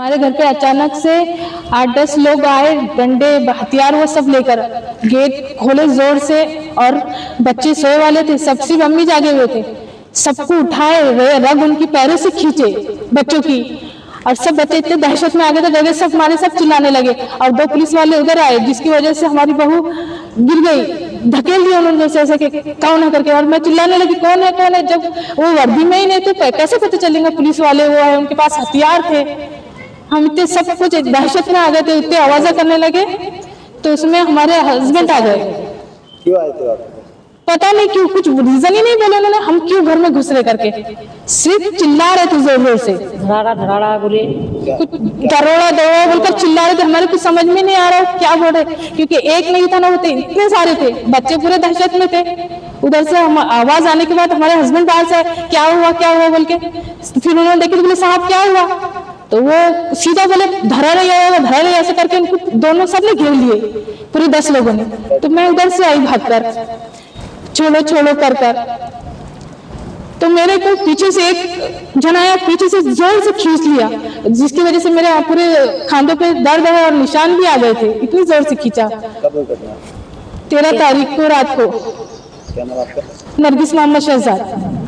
हमारे घर पे अचानक से आठ दस लोग आए, डंडे, हथियार, वो सब लेकर। गेट खोले ज़ोर से और बच्चे सोए वाले थे, सब सिर्फ़ अम्मी जागे हुए थे। सबको उठाए, रग उनकी पैरों से खींचे बच्चों की। और सब बच्चे इतने दहशत में आ गए थे डरे सब, हमारे सब चिल्लाने लगे। और दो पुलिस वाले उधर आए, जिसकी वजह से हमारी बहू गिर गई, धकेल दिया उन्होंने जैसे ऐसे कौन है करके। और मैं चिल्लाने लगी, कौन है कौन है? जब वो वर्दी में ही नहीं थे कैसे पता चलेगा? पुलिस वाले वो है उनके पास हथियार थे। हम इतने सब कुछ एक दहशत में आ गए थे इतने आवाजा करने लगे तो उसमें हमारे हस्बैंड आ गए। क्यों आए थे आप? पता नहीं क्यों कुछ रीजन ही नहीं बोले उन्होंने हम क्यों घर में घुस रहे करके? सिर्फ़ चिल्ला रहे थे ज़ोर ज़ोर से। धड़ाड़ा धड़ाड़ा बोले कुछ दरोड़ा दरोड़ा बोलकर चिल्ला रहे थे हमारे कुछ समझ में नहीं आ रहा है क्या बोल रहे क्योंकि एक नहीं था ना होते इतने सारे थे बच्चे पूरे दहशत में थे। उधर से हम आवाज़ आने के बाद हमारे हस्बैंड बाहर से आए, क्या हुआ क्या हुआ बोल के? फिर उन्होंने देखा तो बोले साहब क्या हुआ? तो वो सीधा बोले धरा रही है धरा रही ऐसे करके उनको दोनों सबने घेर लिए पूरे दस लोगों ने। तो मैं उधर से आई भागकर छोड़ो छोड़ो कर कर। तो मेरे को पीछे से एक जन आया पीछे से ज़ोर से खींच लिया जिसकी वजह से मेरे पूरे खांधों पे दर्द है और निशान भी आ गए थे इतनी ज़ोर से खींचा। तेरह तारीख को रात को। नरगिस मोहम्मद शहजाद।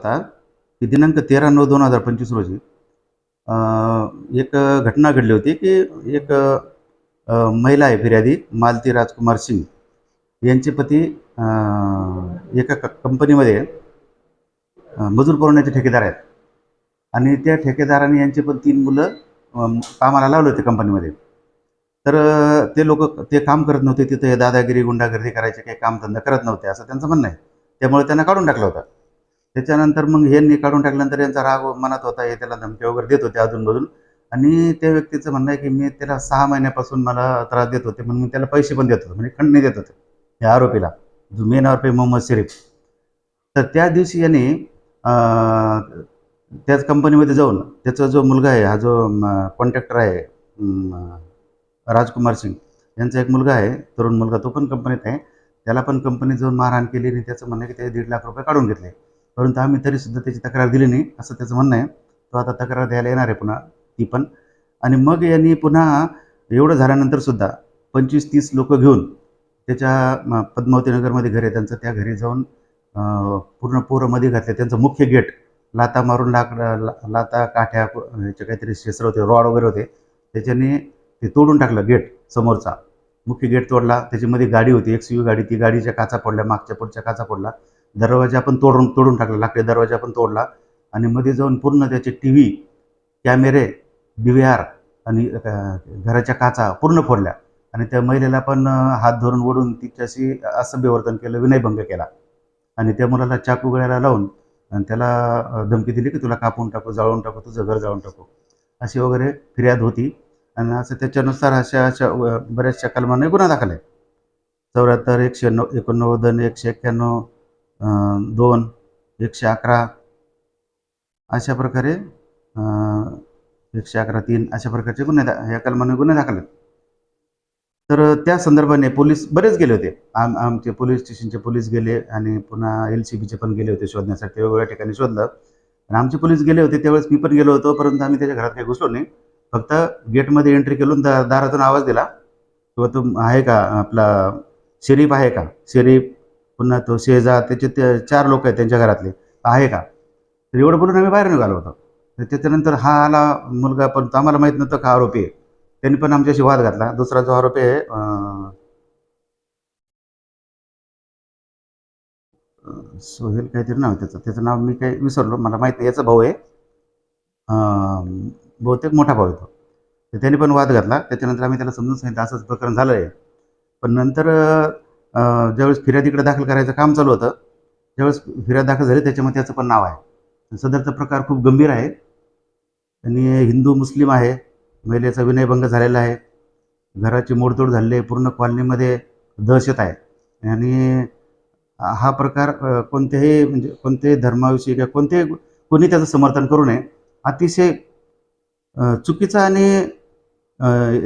होता की दिनांक तेरा नऊ दोन हजार पंचवीस रोजी एक घटना घडली होती की एक महिला आहे फिर्यादी मालती राजकुमार सिंग. यांचे पती एका कंपनीमध्ये मजूर पुरवण्याचे ठेकेदार आहेत. आणि त्या ठेकेदाराने यांचे पण तीन मुलं कामाला लावले होते कंपनीमध्ये. तर ते लोक ते काम करत नव्हते तिथे दादागिरी गुंडागर्दी करायचे काही कामधंदा करत नव्हते असं त्यांचं म्हणणं आहे. त्यामुळे त्यांना काढून टाकलं होतं. त्याच्यानंतर मग यांनी काढून टाकल्यानंतर यांचा राग मनात होता हे त्याला धमक्या वगैरे देत होते अधूनमधून आणि त्या व्यक्तीचं म्हणणं आहे की मी त्याला सहा महिन्यापासून मला त्रास देत होते म्हणून मी त्याला पैसे पण देत होतो म्हणजे खंडणी देत होते या आरोपीला. जो मेन आरोपी मोहम्मद शरीफ तर त्या दिवशी यांनी त्याच कंपनीमध्ये जाऊन त्याचा जो मुलगा आहे हा जो कॉन्ट्रॅक्टर आहे राजकुमार सिंग यांचा एक मुलगा आहे तरुण मुलगा तो पण कंपनीत आहे. त्याला पण कंपनीत जाऊन मारहाण केली आणि त्याचं म्हणणं आहे की ते दीड लाख रुपये काढून घेतले. परंतु आम्ही तरीसुद्धा त्याची तक्रार दिली नाही असं त्याचं म्हणणं आहे. तो आता तक्रार द्यायला येणार आहे पुन्हा ती पण. आणि मग यांनी पुन्हा एवढं झाल्यानंतर सुद्धा पंचवीस तीस लोक घेऊन त्याच्या पद्मावती नगरमध्ये घर आहे त्यांचं त्या घरी जाऊन पूर्ण पोरमध्ये घातले. त्यांचं मुख्य गेट लाता मारून लाकड ला- लाता काठ्या याचे काहीतरी शस्त्र होते रॉड वगैरे होते. त्याच्याने ते तोडून टाकलं गेट समोरचा. मुख्य गेट तोडला त्याच्यामध्ये गाडी होती एक्स यू गाडी ती गाडीच्या काचा पडल्या मागच्या पुढच्या काचा पडला. दरवाजा पण तोडून तोडून टाकला लाकडी दरवाजा पण तोडला आणि मध्ये जाऊन पूर्ण त्याचे टी व्ही कॅमेरे डी व्ही आर आणि घराच्या काचा पूर्ण फोडल्या. आणि त्या महिलेला पण हात धरून ओढून तिच्याशी असभ्य वर्तन केलं विनयभंग केला. आणि त्या मुलाला चाकू गळ्याला लावून आणि त्याला धमकी दिली की तुला कापून टाकू जाळून टाकू तुझं घर जाळून टाकू. अशी वगैरे फिर्याद होती. आणि असं त्याच्यानुसार अशा अशा बऱ्याचशा कलमाने गुन्हा दाखल आहे. चौऱ्याहत्तर एकशे नऊ एकोणनव्वद आणि एकशे एक्क्याण्णव दोन एकशे अकरा. अशा प्रकारे एकशे अकरा तीन अशा प्रकारचे गुन्हे दा या कलमाने गुन्हे दाखल आहेत. तर त्या संदर्भाने पोलीस बरेच गेले होते. आम आमचे पोलीस स्टेशनचे पोलीस गेले आणि पुन्हा एल सी बीचे पण गेले होते शोधण्यासाठी. वेगवेगळ्या ठिकाणी शोधलं. आणि आमचे पोलीस गेले होते त्यावेळेस मी पण गेलो होतो परंतु आम्ही त्याच्या घरात काही घुसलो नाही. फक्त गेटमध्ये एंट्री केलून दा दारातून आवाज दिला. किंवा तुम आहे का आपला शरीफ आहे का? शरीफ पुन्हा तो शेजा त्याचे ते चार लोक आहेत त्यांच्या घरातले. आहे का? तर एवढं बोलून आम्ही बाहेर निघालो होतो. तर त्याच्यानंतर हा आला मुलगा पण तो आम्हाला माहीत नव्हतं का आरोपी आहे. त्यांनी पण आमच्याशी वाद घातला. दुसरा जो आरोपी आहे सोहेल काहीतरी नाव त्याचं. त्याचं नाव मी काही विसरलो. मला माहीत नाही. याचा भाऊ आहे. बहुतेक मोठा भाऊ आहे तो. तर त्याने पण वाद घातला. त्याच्यानंतर आम्ही त्याला समजून सांगितलं असंच प्रकरण झालं आहे पण नंतर ज्यावेळेस फिर्याद इकडे दाखल करायचं काम चालू होतं ज्यावेळेस फिर्याद दाखल झाली त्याच्यामध्ये त्याचं पण नाव आहे. सदरचा प्रकार खूप गंभीर आहे. आणि हिंदू मुस्लिम आहे महिलेचा विनयभंग झालेला आहे. घराची मोडतोड झालेली आहे पूर्ण कॉलनीमध्ये दहशत आहे. आणि हा प्रकार कोणत्याही म्हणजे कोणत्याही धर्माविषयी किंवा कोणत्याही कोणी त्याचं समर्थन करू नये अतिशय चुकीचा आणि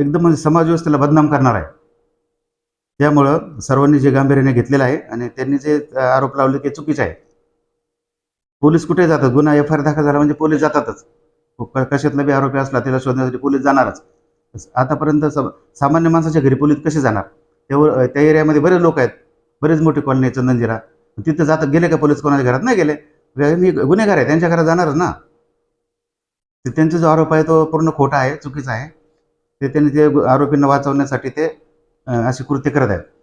एकदम म्हणजे समाज व्यवस्थेला बदनाम करणार आहे. त्यामुळं सर्वांनी जे गांभीर्याने घेतलेलं आहे आणि त्यांनी जे आरोप लावले ते चुकीचे आहे. पोलीस कुठे जातात? गुन्हा एफ आय आर दाखल झाला म्हणजे पोलीस जातातच. कशातला बी आरोपी असला त्याला शोधण्यासाठी पोलीस जाणारच. आतापर्यंत सामान्य माणसाच्या घरी पोलीस कसे जाणार? त्यावर त्या एरियामध्ये बरेच लोक आहेत. बरेच मोठी कॉलनी आहे चंदनजिरा. तिथं जातात. गेले का पोलीस? कोणाच्या घरात? नाही गेले. मी गुन्हेगार आहे. त्यांच्या घरात जाणारच ना. ते त्यांचा जो आरोप आहे तो पूर्ण खोटा आहे चुकीचा आहे. ते त्यांनी ते आरोपींना वाचवण्यासाठी ते अशी कृत्य करत आहेत.